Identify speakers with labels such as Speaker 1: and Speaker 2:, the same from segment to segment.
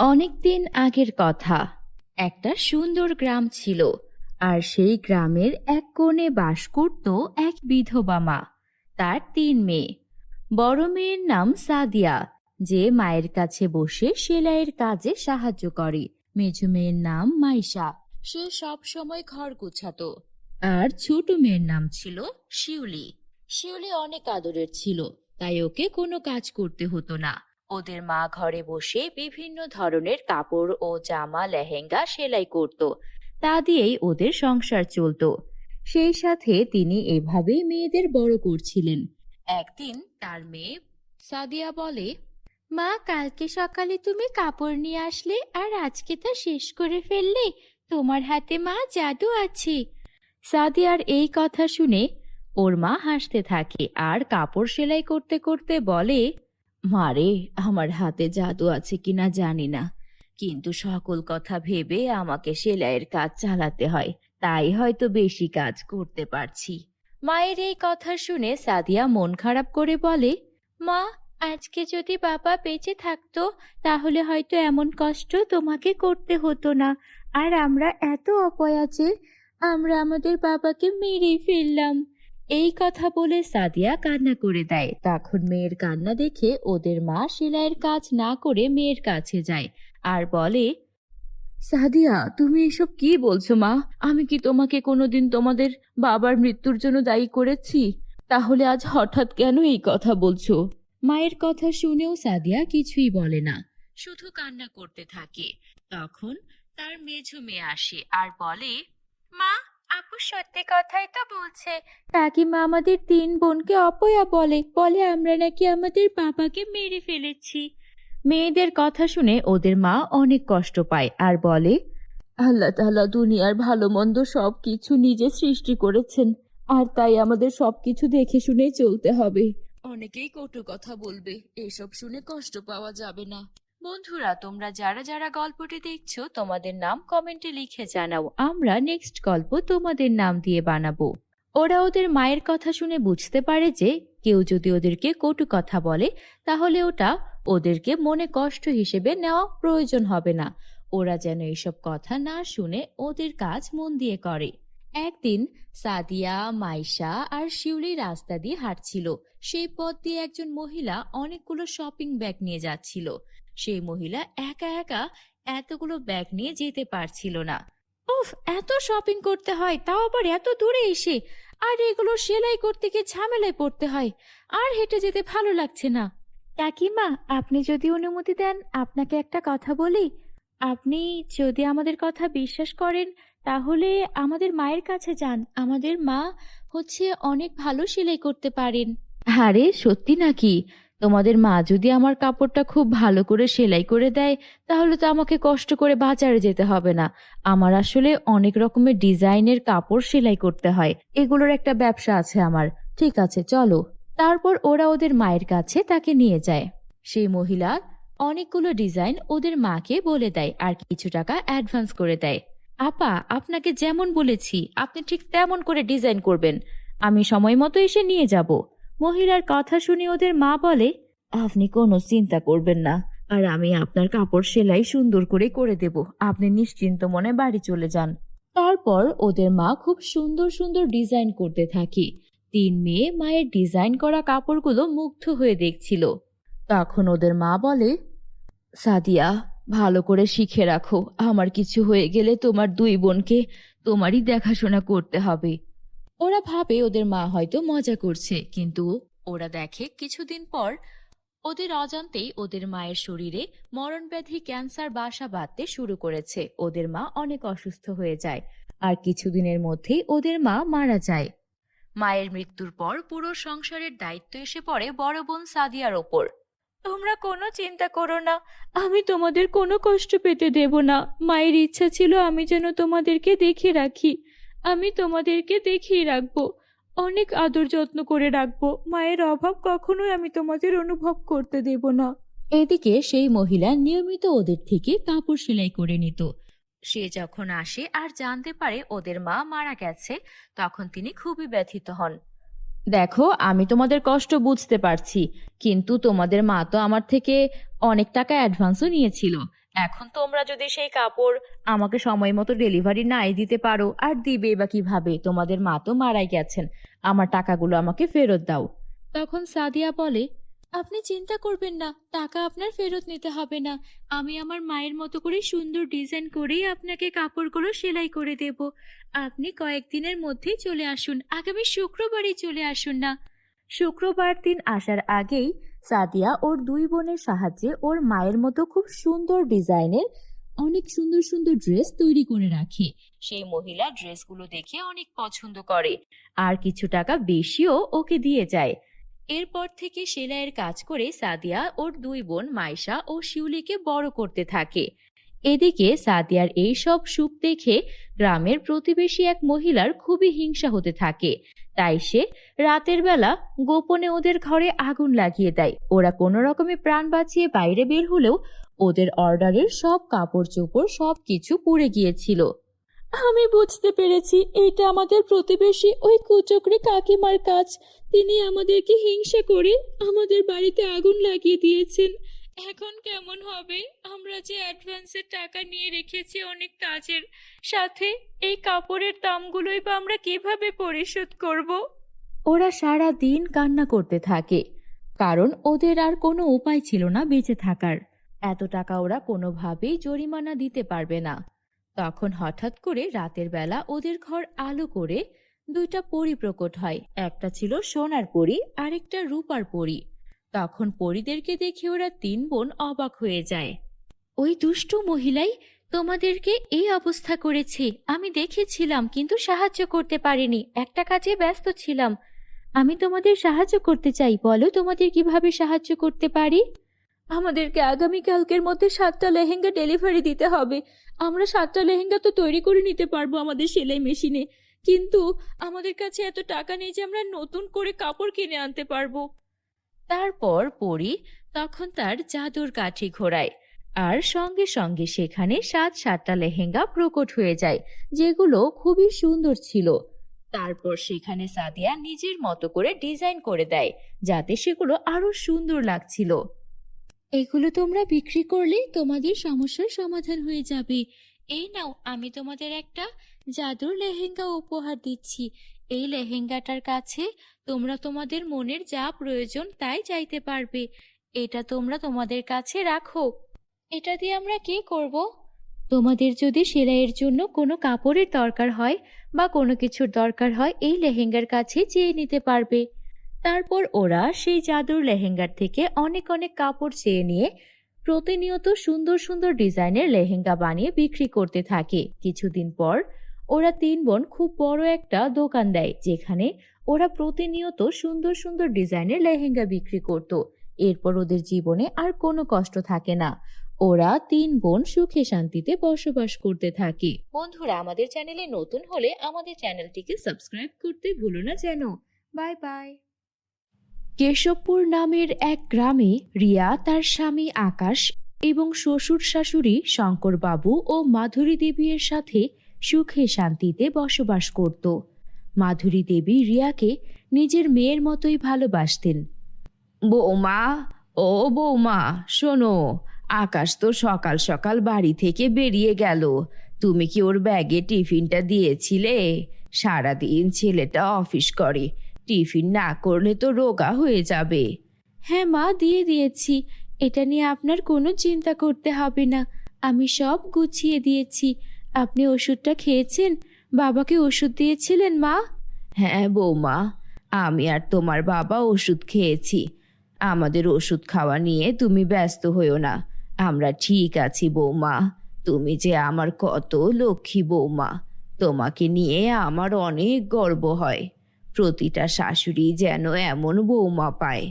Speaker 1: অনেকদিন আগের কথা। একটা সুন্দর গ্রাম ছিল, আর সেই গ্রামের এক কোণে বাস করত এক বিধবা মা। তার তিন মেয়ে। বড় মেয়ের নাম সাদিয়া, যে মায়ের কাছে বসে সেলাইয়ের কাজে সাহায্য করে। মেঝো মেয়ের নাম মাইশা। সে সব সময় ঘর গুছাতো। আর ছোট মেয়ের নাম ছিল শিউলি। শিউলি অনেক আদরের ছিল, তাই ওকে কোনো কাজ করতে হতো না। ওদের মা ঘরে বসে বিভিন্ন ধরনের কাপড় ও জামা, লেহেঙ্গা সেলাই করত। তা দিয়েই ওদের সংসার চলতো। সেই সাথে তিনি এভাবেই মেয়েদের বড় করছিলেন। একদিন তার মেয়ে সাদিয়া বলে, মা, কালকে সকালে তুমি কাপড় নিয়ে আসলে আর আজকে তা শেষ করে ফেললে তোমার হাতে মা জাদু আছে। সাদিয়ার এই কথা শুনে ওর মা হাসতে থাকে আর কাপড় সেলাই করতে করতে বলে মারে, আমার হাতে জাদু আছে কিনা জানি না। কিন্তু সকল কথা ভেবে আমাকে সেলাইয়ের কাজ চালাতে হয়, তাই হয়তো বেশি কাজ করতে পারছি। মায়ের এই কথা শুনে সাদিয়া মন খারাপ করে বলে, মা, আজকে যদি বাবা বেঁচে থাকতো, তাহলে হয়তো এমন কষ্ট তোমাকে করতে হতো না। আর আমরা এত অপয়া যে, আমরা আমাদের বাবাকে মেরেই ফেললাম। এই কথা বলে সাদিয়া কান্না করে দেয়। তখন মেয়ের কান্না দেখে ওদের মা সেলাইয়ের কাজ না করে মেয়ের কাছে যায় আর বলে সাদিয়া তুমি এসব কি বলছো মা? আমি কি তোমাকে কোনোদিন তোমাদের বাবার মৃত্যুর জন্য দায়ী করেছি? তাহলে আজ হঠাৎ কেন এই কথা বলছো? মায়ের কথা শুনেও সাদিয়া কিছুই বলে না শুধু কান্না করতে থাকে। তখন তার মেঝো মেয়ে আসে আর বলে মা আপু সত্যি কথাই তো বলছে। কাকিমা আমাদের তিন বোনকে অপয়া বলে। বলে আমরা নাকি আমাদের বাবাকে মেরে ফেলেছি। মেয়েদের কথা শুনে ওদের মা অনেক কষ্ট পায় আর বলে, আল্লাহ তাআলা দুনিয়ার ভালো মন্দ সব কিছু নিজে সৃষ্টি করেছেন। আর তাই আমাদের সবকিছু দেখে শুনেই চলতে হবে। অনেকেই কটু কথা বলবে। এসব শুনে কষ্ট পাওয়া যাবে না। বন্ধুরা, তোমরা যারা যারা গল্পটি দেখছ, তোমাদের নাম কমেন্টে লিখে জানাও। আমরা নেক্সট গল্প তোমাদের নাম দিয়ে বানাবো। ওরা ওদের মায়ের কথা শুনে বুঝতে পারে যে, কেউ যদি ওদেরকে কটু কথা বলে, তাহলে ওটা ওদেরকে মনে কষ্ট হিসেবে নেওয়া প্রয়োজন হবে না। ওরা যেন এসব কথা না শুনে ওদের কাজ মন দিয়ে করে। একদিন সাদিয়া, মাইশা আর শিউলি রাস্তা দিয়ে হাঁটছিল। সেই পথ দিয়ে একজন মহিলা অনেকগুলো শপিং ব্যাগ নিয়ে যাচ্ছিল। সেই মহিলা একা একা এতগুলো ব্যাগ নিয়ে যেতে পারছিল না। উফ এত শপিং করতে হয় তাও আবার এত দূরে এসে। আর এগুলো সেলাই করতে গিয়ে ঝামেলায় পড়তে হয় আর হেঁটে যেতে ভালো লাগছে না। কাকিমা আপনি যদি অনুমতি দেন আপনাকে একটা কথা বলি। আপনি যদি আমাদের কথা বিশ্বাস করেন তাহলে আমাদের মায়ের কাছে যান। আমাদের মা হচ্ছে অনেক ভালো সেলাই করতে পারেন। আরে সত্যি নাকি? তোমাদের মা যদি আমার কাপড়টা খুব ভালো করে সেলাই করে দেয়, তাহলে তো আমাকে কষ্ট করে বাজারে যেতে হবে না। আমার আসলে অনেক রকমের ডিজাইনের কাপড় সেলাই করতে হয়। এগুলোর একটা ব্যবসা আছে আমার। ঠিক আছে, চলো। তারপর ওরা ওদের মায়ের কাছে তাকে নিয়ে যায়। সেই মহিলা অনেকগুলো ডিজাইন ওদের মাকে বলে দেয় আর কিছু টাকা অ্যাডভান্স করে দেয়। আপা, আপনাকে যেমন বলেছি, আপনি ঠিক তেমন করে ডিজাইন করবেন। আমি সময় মতো এসে নিয়ে যাব। মহিলার কথা শুনে ওদের মা বলে, আপনি কোনো চিন্তা করবেন না। আর আমি আপনার কাপড় সেলাই সুন্দর করে করে দেব। আপনি নিশ্চিন্ত মনে বাড়ি চলে যান। তারপর ওদের মা খুব সুন্দর সুন্দর ডিজাইন করতে থাকি। তিন মেয়ে মায়ের ডিজাইন করা কাপড়গুলো মুগ্ধ হয়ে দেখছিল। তখন ওদের মা বলে, সাদিয়া, ভালো করে শিখে রাখো। আমার কিছু হয়ে গেলে তোমার দুই বোনকে তোমারই দেখাশোনা করতে হবে। ওরা ভাবে ওদের মা হয়তো মজা করছে, কিন্তু ওরা দেখে কিছুদিন পর ওদের অজান্তেই ওদের মায়ের শরীরে মরণব্যাধি, ক্যান্সার, বাসা বাঁধতে শুরু করেছে। ওদের মা অনেক অসুস্থ হয়ে যায় আর কিছুদিনের মধ্যেই ওদের মা মারা যায়। মায়ের মৃত্যুর পর পুরো সংসারের দায়িত্ব এসে পড়ে বড় বোন সাদিয়ার ওপর। তোমরা কোনো চিন্তা করো না, আমি তোমাদের কোনো কষ্ট পেতে দেব না। মায়ের ইচ্ছা ছিল আমি যেন তোমাদেরকে দেখে রাখি। আমি তোমাদেরকে দেখিয়ে রাখব। অনেক আদর যত্ন করে রাখব। মায়ের অভাব কখনোই আমি তোমাদের অনুভব করতে দেব না। এদিকে সেই মহিলা নিয়মিত ওদের থেকে কাপড় সেলাই করে নিত। সে যখন আসে আর জানতে পারে ওদের মা মারা গেছে, তখন তিনি খুবই ব্যথিত হন। দেখো, আমি তোমাদের কষ্ট বুঝতে পারছি, কিন্তু তোমাদের মা তো আমার থেকে অনেক টাকা অ্যাডভান্সও নিয়েছিল। এখন তোমরা যদি সেই কাপড় আমাকে সময় মতো ডেলিভারি নাই দিতে পারো, আর দিবে বা কীভাবে? তোমাদের মা তো মারাই গেছেন। আমার টাকাগুলো আমাকে ফেরত দাও। তখন সাদিয়া বলে, আপনি চিন্তা করবেন না, টাকা আপনার ফেরত নিতে হবে না। আমি আমার মায়ের মতো করে সুন্দর ডিজাইন করেই আপনাকে কাপড়গুলো সেলাই করে দেব। আপনি কয়েকদিনের মধ্যেই চলে আসুন। আগামী শুক্রবারই চলে আসুন না। শুক্রবার দিন আসার আগেই সাদিয়া ওর দুই বোনের সাহায্যে ওর মায়ের মতো খুব সুন্দর ডিজাইনের অনেক সুন্দর সুন্দর ড্রেস তৈরি করে রাখে। সেই মহিলা ড্রেসগুলো দেখে অনেক পছন্দ করে। আর কিছু টাকা বেশিও ওকে দিয়ে যায়। এরপর থেকে সেলাইয়ের কাজ করে সাদিয়া ওর দুই বোন মাইশা ও শিউলিকে বড় করতে থাকে। এদিকে সাদিয়ার এই সব সুখ দেখে গ্রামের প্রতিবেশী এক মহিলার খুবই হিংসা হতে থাকে। তাই সে রাতের বেলা গোপনে ওদের ঘরে আগুন লাগিয়ে দেয়। ওরা কোনো রকমে প্রাণ বাঁচিয়ে বাইরে বের হলেও ওদের অর্ডারের সব কাপড় চোপড় সব কিছু পুড়ে গিয়েছিল। আমি বুঝতে পেরেছি, এটা আমাদের প্রতিবেশী ওই কুচক্রি কাকিমার কাজ। তিনি আমাদেরকে হিংসা করে আমাদের বাড়িতে আগুন লাগিয়ে দিয়েছেন। এখন কেমন হবে? আমরা যে অ্যাডভান্সের টাকা নিয়ে রেখেছি অনেক কাজের, সাথে এই কাপড়ের দামগুলোই বা আমরা কীভাবে পরিশোধ করব? ওরা সারা দিন কান্না করতে থাকে, কারণ ওদের আর কোনো উপায় ছিল না বেঁচে থাকার। এত টাকা ওরা কোনোভাবেই জরিমানা দিতে পারবে না। তখন হঠাৎ করে রাতের বেলা ওদের ঘর আলো করে দুইটা পরি প্রকট হয়। একটা ছিল সোনার পরি, আরেকটা রূপার পরি। তখন পরিদেরকে দেখে ওরা তিন বোন অবাক হয়ে যায়। ওই দুষ্টু মহিলাই তোমাদেরকে এই অবস্থা করেছে। আমি দেখেছিলাম, কিন্তু সাহায্য করতে পারিনি। একটা কাজে ব্যস্ত ছিলাম। আমি তোমাদের সাহায্য করতে চাই। বলো তোমাদের কীভাবে সাহায্য করতে পারি? আমাদেরকে আগামীকালকের মধ্যে সাতটা লেহেঙ্গা ডেলিভারি দিতে হবে। আমরা সাতটা লেহেঙ্গা তো তৈরি করে নিতে পারব আমাদের সেলাই মেশিনে। কিন্তু আমাদের কাছে এত টাকা নেই যে আমরা নতুন করে কাপড় কিনে আনতে পারব। তারপর পরি তখন তার জাদুর কাঠি ঘোরায়। আর সঙ্গে সঙ্গে সেখানে সাত সাতটা লেহেঙ্গা প্রকট হয়ে যায়, যেগুলো খুবই সুন্দর ছিল। তারপর সেখানে সাদিয়া নিজের মতো করে ডিজাইন করে দেয়, যাতে সেগুলো আরও সুন্দর লাগছিল। এগুলো তোমরা বিক্রি করলে তোমাদের সমস্যার সমাধান হয়ে যাবে। এই নাও, আমি তোমাদের একটা জাদুর লেহেঙ্গা উপহার দিচ্ছি। এই লেহেঙ্গাটার কাছে তোমরা তোমাদের মনের যা প্রয়োজন তাই চাইতে পারবে। এটা তোমরা তোমাদের কাছে রাখো। এটা দিয়ে আমরা কি করব? তোমাদের যদি সেলাইয়ের জন্য কোনো কাপড়ের দরকার হয় বা কোনো কিছুর দরকার হয়, এই লেহেঙ্গার কাছে চেয়ে নিতে পারবে। তারপর ওরা সেই জাদুর লেহেঙ্গার থেকে অনেক অনেক কাপড় চেয়ে নিয়ে প্রতিনিয়ত সুন্দর সুন্দর ডিজাইনের লেহেঙ্গা বানিয়ে বিক্রি করতে থাকে। কিছুদিন পর ওরা তিন বোন খুব বড় একটা দোকান দেয়, যেখানে ওরা প্রতিনিয়ত সুন্দর সুন্দর ডিজাইনের লেহেঙ্গা বিক্রি করত। এরপর ওদের জীবনে আর কোনো কষ্ট থাকে না। ওরা তিন বোন সুখে শান্তিতে বসবাস করতে থাকে। বন্ধুরা, আমাদের চ্যানেলে নতুন হলে আমাদের চ্যানেলটিকে সাবস্ক্রাইব করতে ভুলো না যেন। Bye by. কেশবপুর নামের এক গ্রামে রিয়া, তার স্বামী আকাশ এবং শ্বশুর শাশুড়ি শঙ্করবাবু ও মাধুরী দেবীর সাথে সুখে শান্তিতে বসবাস করত। মাধুরী দেবী রিয়াকে নিজের মেয়ের মতোই ভালোবাসতেন। বৌমা, ও বৌমা, শোনো, আকাশ তো সকাল সকাল বাড়ি থেকে বেরিয়ে গেল। তুমি কি ওর ব্যাগে টিফিনটা দিয়েছিলে? সারাদিন ছেলেটা অফিস করে, টিফিন না করলে তো রোগা হয়ে যাবে। হ্যাঁ মা, দিয়ে দিয়েছি। এটা নিয়ে আপনার কোনো চিন্তা করতে হবে না। আমি সব গুছিয়ে দিয়েছি। আপনি ওষুধটা খেয়েছেন? বাবাকে ওষুধ দিয়েছিলেন মা? হ্যাঁ বৌমা আমি আর তোমার বাবা ওষুধ খেয়েছি। আমাদের ওষুধ খাওয়া নিয়ে তুমি ব্যস্ত হইও না। আমরা ঠিক আছি বৌমা। তুমি যে আমার কত লক্ষ্মী বৌমা। তোমাকে নিয়ে আমার অনেক গর্ব হয়। প্রতিটা শাশুড়ি যেন এমন বৌমা পায়।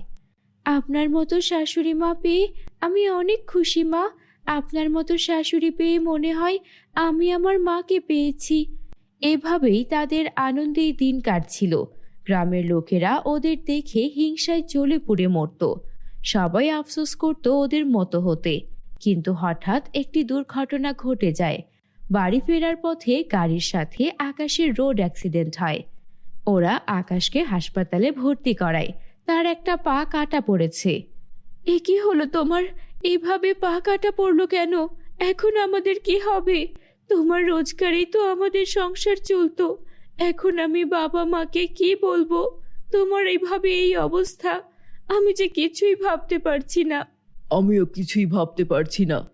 Speaker 1: আপনার মতো শাশুড়ি মা পেয়ে আমি অনেক খুশি মা। আপনার মতো শাশুড়ি পেয়ে মনে হয় আমি আমার মাকে পেয়েছি। এভাবেই তাদের আনন্দেই দিন কাটছিল। গ্রামের লোকেরা ওদের দেখে হিংসায় জ্বলে পুড়ে মরত। সবাই আফসোস করত ওদের মতো হতে। কিন্তু হঠাৎ একটি দুর্ঘটনা ঘটে যায়। বাড়ি ফেরার পথে গাড়ির সাথে আকাশের রোড অ্যাক্সিডেন্ট হয়। ওরা আকাশকে হাসপাতালে ভর্তি করায়। তার একটা পা কাটা পড়েছে। এ কি হলো তোমার? এইভাবে পা কাটা পড়ল কেন?
Speaker 2: এখন আমাদের কি হবে? তোমার রোজগারেই তো আমাদের সংসার চলতো। এখন আমি বাবা মাকে কি বলব? তোমার এইভাবে এই অবস্থা? আমি যে কিছুই ভাবতে পারছি না।
Speaker 3: আমিও কিছুই ভাবতে পারছি না।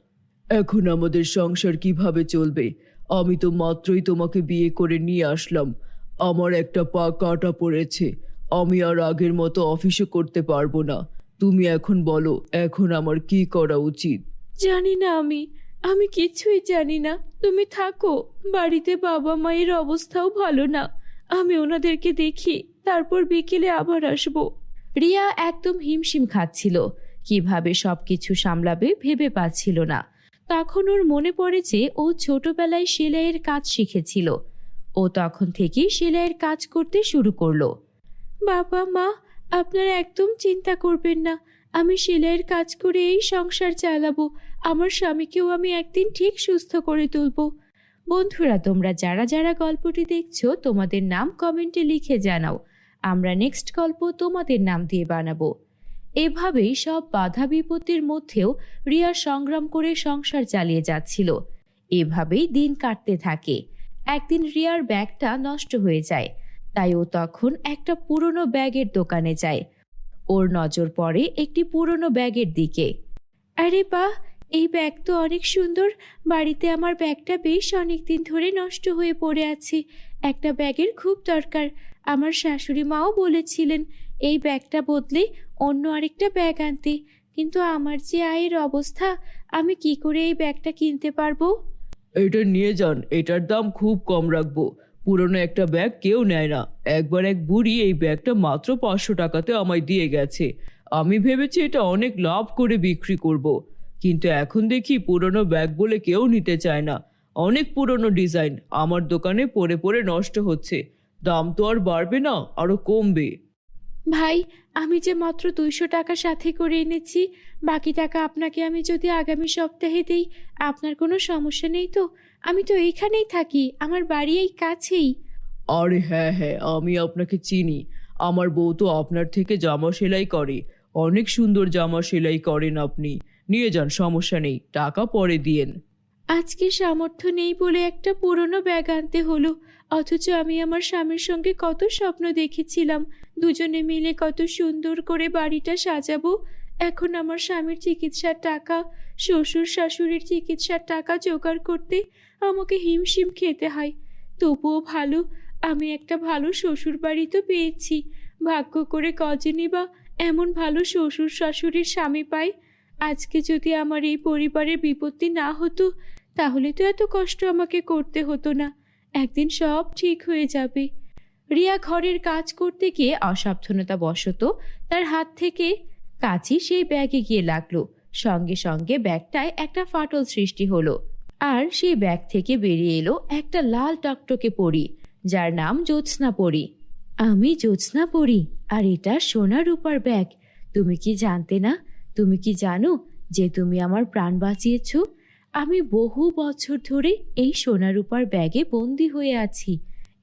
Speaker 3: এখন আমাদের সংসার কীভাবে চলবে? আমি তো মাত্রই তোমাকে বিয়ে করে নিয়ে আসলাম। আমার একটা পা কাটা পড়েছে। আমি আর আগের মতো অফিসে করতে পারব না। তুমি এখন বলো এখন আমার কি করা উচিত?
Speaker 2: জানি না আমি। আমি কিছুই জানি না। তুমি থাকো। বাড়িতে বাবা মায়ের অবস্থাও ভালো না। আমি ওনাদেরকে দেখি তারপর বিকেলে আবার আসব।
Speaker 1: রিয়া একদম হিমশিম খাচ্ছিল। কীভাবে সবকিছু সামলাবে ভেবে পাচ্ছিল না। তখন ওর মনে পড়ে যে ও ছোটবেলায় সেলাইয়ের কাজ শিখেছিল। ও তখন থেকেই সেলাইয়ের কাজ করতে শুরু করল।
Speaker 2: বাবা মা আপনারা একদম চিন্তা করবেন না। আমি সেলাইয়ের কাজ করে এই সংসার চালাবো। আমার স্বামীকেও আমি একদিন ঠিক সুস্থ করে তুলবো।
Speaker 1: বন্ধুরা, তোমরা যারা যারা গল্পটি দেখছ, তোমাদের নাম কমেন্টে লিখে জানাও। আমরা নেক্সট গল্প তোমাদের নাম দিয়ে বানাবো। এভাবেই সব বাধা বিপত্তির মধ্যেও রিয়া সংগ্রাম করে সংসার চালিয়ে যাচ্ছিল। এভাবেই দিন কাটতে থাকে। একদিন রিয়ার ব্যাগটা নষ্ট হয়ে যায়। তাই ও তখন একটা পুরনো ব্যাগের দোকানে যায়। ওর নজর পড়ে একটি পুরনো ব্যাগের দিকে।
Speaker 2: আরে বাহ, এই ব্যাগ তো অনেক সুন্দর। বাড়িতে আমার ব্যাগটা বেশ অনেক দিন ধরে নষ্ট হয়ে পড়ে আছে। একটা ব্যাগের খুব দরকার। আমার শাশুড়ি মাও বলেছিলেন, এই ব্যাগটা বদলে অন্য আরেকটা ব্যাগ আনতে। কিন্তু আমার যে আয়ের অবস্থা, আমি কি করে এই ব্যাগটা কিনতে পারব?
Speaker 3: এটা নিয়ে যান, এটার দাম খুব কম রাখব। পুরনো একটা ব্যাগ কেউ নেয় না। একবার এক বুড়ি এই ব্যাগটা মাত্র পাঁচশো টাকাতে আমায় দিয়ে গেছে। আমি ভেবেছি এটা অনেক লাভ করে বিক্রি করব। কিন্তু এখন দেখি পুরনো ব্যাগ বলে কেউ নিতে চায় না। অনেক পুরনো ডিজাইন আমার দোকানে পরে পরে নষ্ট হচ্ছে। দাম তো আর বাড়বে না, আরও কমবে।
Speaker 2: ভাই, আমি যে মাত্র দুইশো টাকা সাথে করে এনেছি, বাকি টাকা আপনাকে আমি যদি আগামী সপ্তাহে দিই, আপনার কোনো সমস্যা নেই তো? আমি তো এইখানেই থাকি আমার বাড়ি এই কাছেই।
Speaker 3: আরে হ্যাঁ হ্যাঁ আমি আপনাকে চিনি। আমার বউ তো আপনার থেকে জামা সেলাই করে। অনেক সুন্দর জামা সেলাই করেন আপনি। নিয়ে যান সমস্যা নেই টাকা পরে দিয়েন।
Speaker 2: আজকে সামর্থ্য নেই বলে একটা পুরনো ব্যাগ আনতে হলো। অথচ আমি আমার স্বামীর সঙ্গে কত স্বপ্ন দেখেছিলাম। দুজনে মিলে কত সুন্দর করে বাড়িটা সাজাবো। এখন আমার স্বামীর চিকিৎসার টাকা শ্বশুর শাশুড়ির চিকিৎসার টাকা জোগাড় করতে আমাকে হিমশিম খেতে হয়। তবুও ভালো, আমি একটা ভালো শ্বশুর বাড়ি তো পেয়েছি। ভাগ্য করে কজনই বা এমন ভালো শ্বশুর শাশুড়ির স্বামী পাই। আজকে যদি আমার এই পরিবারের বিপত্তি না হতো, তাহলে তো এত কষ্ট আমাকে করতে হতো না। একদিন সব ঠিক হয়ে যাবে।
Speaker 1: রিয়া ঘরের কাজ করতে গিয়ে অসাবধানতা বশত তার হাত থেকে কাচি সেই ব্যাগে গিয়ে লাগল। সঙ্গে সঙ্গে ব্যাগটায় একটা ফাটল সৃষ্টি হলো। আর সেই ব্যাগ থেকে বেরিয়ে এলো একটা লাল টকটকে পরি, যার নাম জ্যোৎস্না পরি। আমি জ্যোৎস্না পরি, আর এটা সোনা রূপার ব্যাগ। তুমি কি জানতে না? তুমি কি জানো যে তুমি আমার প্রাণ বাঁচিয়েছ? আমি বহু বছর ধরে এই সোনা রূপার ব্যাগে বন্দি হয়ে আছি।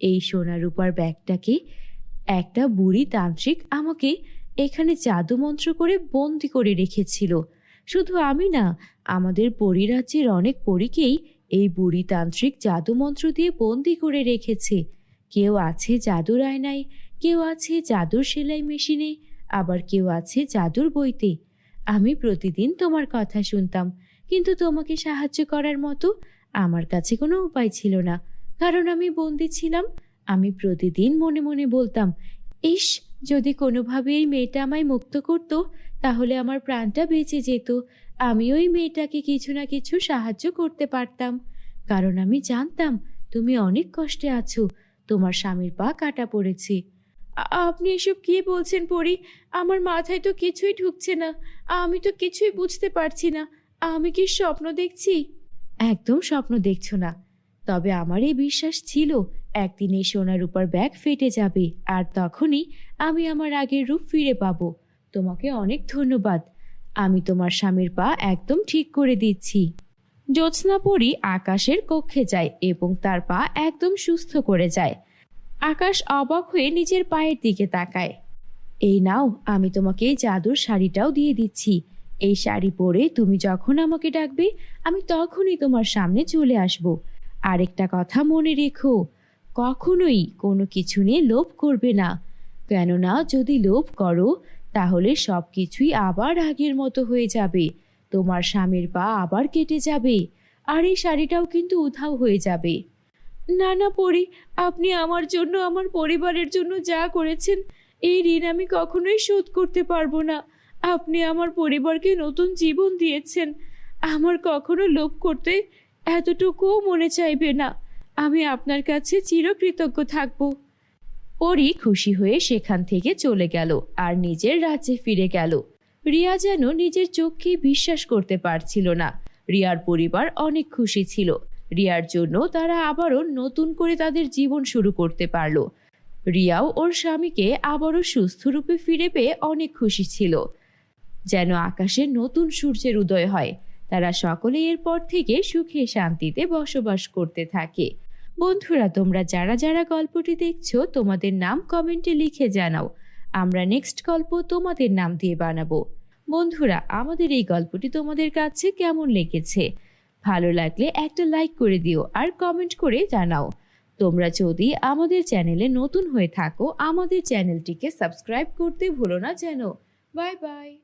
Speaker 1: এই সোনা রূপার ব্যাগটাকে একটা বুড়ি তান্ত্রিক আমাকে এখানে জাদু মন্ত্র করে বন্দি করে রেখেছিল। শুধু আমি না, আমাদের পরিরাজ্যের অনেক পরীকেই এই বুড়ি তান্ত্রিক জাদু দিয়ে বন্দি করে রেখেছে। কেউ আছে জাদুর আয়নায়, কেউ আছে জাদুর সেলাই মেশিনে, আবার কেউ আছে জাদুর বইতে। আমি প্রতিদিন তোমার কথা শুনতাম, কিন্তু তোমাকে সাহায্য করার মতো আমার কাছে কোনো উপায় ছিল না। কারণ আমি বন্দি ছিলাম, আমি প্রতিদিন মনে মনে বলতাম, ইস, যদি কোনোভাবে এই মেয়েটা আমায় মুক্ত করতো তাহলে আমার প্রাণটা বেঁচে যেত। আমি ওই মেয়েটাকে কিছু না কিছু সাহায্য করতে পারতাম। কারণ আমি জানতাম, তুমি অনেক কষ্টে আছো। তোমার স্বামীর পা কাটা পড়েছে।
Speaker 2: আপনি এসব কি বলছেন পরি? আমার মাথায় তো কিছুই ঢুকছে না। আমি তো কিছুই বুঝতে পারছি না। আমি কি স্বপ্ন দেখছি?
Speaker 1: একদম স্বপ্ন দেখছ না। তবে আমার এই বিশ্বাস ছিল, একদিন এই সোনার উপর ব্যাগ ফেটে যাবে, আর তখনই আমি আমার আগের রূপ ফিরে পাবো। তোমাকে অনেক ধন্যবাদ। আমি তোমার স্বামীর পা একদম ঠিক করে দিচ্ছি। জ্যোৎস্না পরি আকাশের কক্ষে যায় এবং তার পা একদম সুস্থ করে যায়। আকাশ অবাক হয়ে নিজের পায়ের দিকে তাকায়। এই নাও, আমি তোমাকে জাদুর শাড়িটাও দিয়ে দিচ্ছি। এই শাড়ি পরে তুমি যখন আমাকে ডাকবে, আমি তখনই তোমার সামনে চলে আসব। আরেকটা কথা মনে রেখো, কখনোই কোনো কিছু নিয়ে লোভ করবে না। কেননা যদি লোভ করো তাহলে সব কিছুই আবার আগের মতো হয়ে যাবে। তোমার স্বামীর পা আবার কেটে যাবে। আর এই শাড়িটাও কিন্তু উধাও হয়ে যাবে। না না, পরি, আপনি আমার জন্য, আমার পরিবারের জন্য যা করেছেন, এই ঋণ আমি কখনোই শোধ করতে পারব না। আপনি আমার পরিবারকে নতুন জীবন দিয়েছেন। আমার কখনো লোভ করতে এতটুকুও মনে চাইবে না। আমি আপনার কাছে চিরকৃতজ্ঞ থাকব। পরি খুশি হয়ে সেখান থেকে চলে গেল আর নিজের রাজ্যে ফিরে গেল। রিয়া যেন নিজের চোখকে বিশ্বাস করতে পারছিল না। রিয়ার পরিবার অনেক খুশি ছিল। রিয়ার জন্য তারা আবারও নতুন করে তাদের জীবন শুরু করতে পারল। রিয়াও ওর স্বামীকে আবারও সুস্থ রূপে ফিরে পেয়ে অনেক খুশি ছিল। যেন আকাশে নতুন সূর্যের উদয় হয়, তারা সকলে এরপর থেকে সুখে শান্তিতে বসবাস করতে থাকে। বন্ধুরা, তোমরা যারা যারা গল্পটি দেখছ, তোমাদের নাম কমেন্টে লিখে জানাও। আমরা নেক্সট গল্প তোমাদের নাম দিয়ে বানাবো। বন্ধুরা, আমাদের এই গল্পটি তোমাদের কাছে কেমন লেগেছে? ভালো লাগলে একটা লাইক করে দিও আর কমেন্ট করে জানাও। তোমরা যদি আমাদের চ্যানেলে নতুন হয়ে থাকো, আমাদের চ্যানেলটিকে সাবস্ক্রাইব করতে ভুলো না যেন। Bye bye.